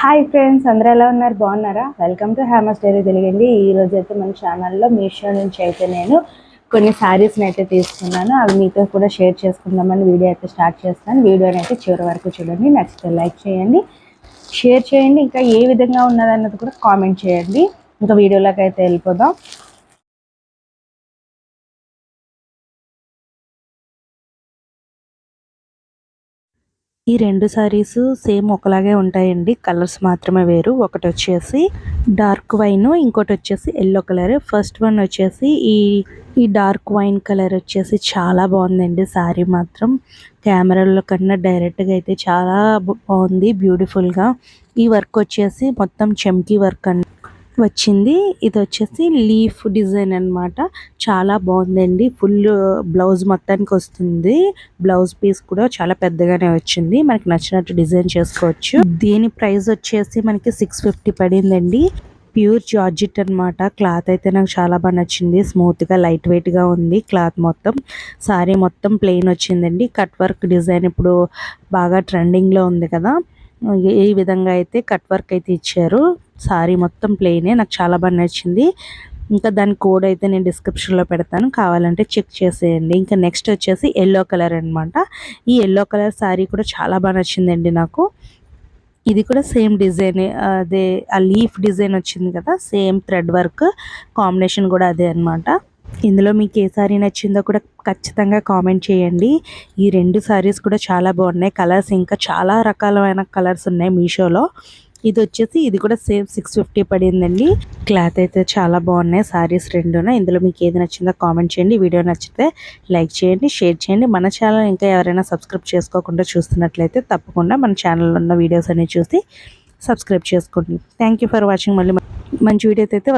Hi friends అందరూ ఎలా ఉన్నారు? బాగున్నారా? వెల్కమ్ టు హ్యామస్ డైరీ తెలియండి ఈ అయితే మన ఛానల్లో మీషో నుంచి అయితే నేను కొన్ని శారీస్ని అయితే తీసుకున్నాను. అవి మీతో కూడా షేర్ చేసుకుందామని వీడియో అయితే స్టార్ట్ చేస్తాను. వీడియోని అయితే చివరి వరకు చూడండి. నచ్చితే లైక్ చేయండి. షేర్ చేయండి. ఇంకా ఏ విధంగా ఉన్నదన్నది కూడా కామెంట్ చేయండి. ఇంకా వీడియోలోకి అయితే వెళ్ళిపోదాం. ఈ రెండు సారీస్ సేమ్ ఒకలాగే ఉంటాయండి. కలర్స్ మాత్రమే వేరు. ఒకటి వచ్చేసి డార్క్ వైన్ ఇంకోటి వచ్చేసి ఎల్లో కలర్ ఫస్ట్ వన్ వచ్చేసి ఈ ఈ డార్క్ వైన్ కలర్ వచ్చేసి చాలా బాగుందండి సారీ మాత్రం. కెమెరాలో కన్నా డైరెక్ట్గా అయితే చాలా బాగుంది బ్యూటిఫుల్గా ఈ వర్క్ వచ్చేసి మొత్తం చెమ్కీ వర్క్ అండి. వచ్చింది. ఇది వచ్చేసి లీఫ్ డిజైన్ అన్నమాట. చాలా బాగుందండి. ఫుల్ బ్లౌజ్ మొత్తానికి వస్తుంది బ్లౌజ్ పీస్ కూడా చాలా పెద్దగానే వచ్చింది. మనకి నచ్చినట్టు డిజైన్ చేసుకోవచ్చు. దీని ప్రైస్ వచ్చేసి మనకి సిక్స్ ఫిఫ్టీ పడిందండి. ప్యూర్ జార్జిట్ అన్నమాట. క్లాత్ అయితే నాకు చాలా బాగా నచ్చింది. స్మూత్గా లైట్ వెయిట్గా ఉంది క్లాత్ మొత్తం. సారీ మొత్తం ప్లెయిన్ వచ్చిందండి. కట్ వర్క్ డిజైన్ ఇప్పుడు బాగా ట్రెండింగ్లో ఉంది కదా. ఈ విధంగా అయితే కట్ వర్క్ అయితే ఇచ్చారు. సారీ మొత్తం ప్లెయినే నాకు చాలా బాగా నచ్చింది. ఇంకా దాని కోడ్ అయితే నేను డిస్క్రిప్షన్లో పెడతాను. కావాలంటే చెక్ చేసేయండి. ఇంకా నెక్స్ట్ వచ్చేసి ఎల్లో కలర్ అనమాట ఈ ఎల్లో కలర్ సారీ కూడా చాలా బాగా నచ్చిందండి నాకు. ఇది కూడా సేమ్ డిజైన్ అదే ఆ లీఫ్ డిజైన్ వచ్చింది కదా సేమ్ థ్రెడ్ వర్క్ కాంబినేషన్ కూడా అదే అన్నమాట. ఇందులో మీకు ఏ సారీ నచ్చిందో కూడా ఖచ్చితంగా కామెంట్ చేయండి. ఈ రెండు సారీస్ కూడా చాలా బాగున్నాయి. కలర్స్ ఇంకా చాలా రకాలమైన కలర్స్ ఉన్నాయి మీషోలో. ఇది వచ్చేసి ఇది కూడా సేమ్ సిక్స్ ఫిఫ్టీ పడిందండి. క్లాత్ అయితే చాలా బాగున్నాయి సారీస్ రెండున. ఇందులో మీకు ఏది నచ్చిందో కామెంట్ చేయండి. వీడియో నచ్చితే లైక్ చేయండి షేర్ చేయండి. మన ఛానల్ ఇంకా ఎవరైనా సబ్స్క్రైబ్ చేసుకోకుండా చూస్తున్నట్లయితే తప్పకుండా మన ఛానల్లో ఉన్న వీడియోస్ అన్ని చూసి సబ్స్క్రైబ్ చేసుకోండి. థ్యాంక్ యూ ఫర్ వాచింగ్ మళ్ళీ మంచి వీడియోస్ అయితే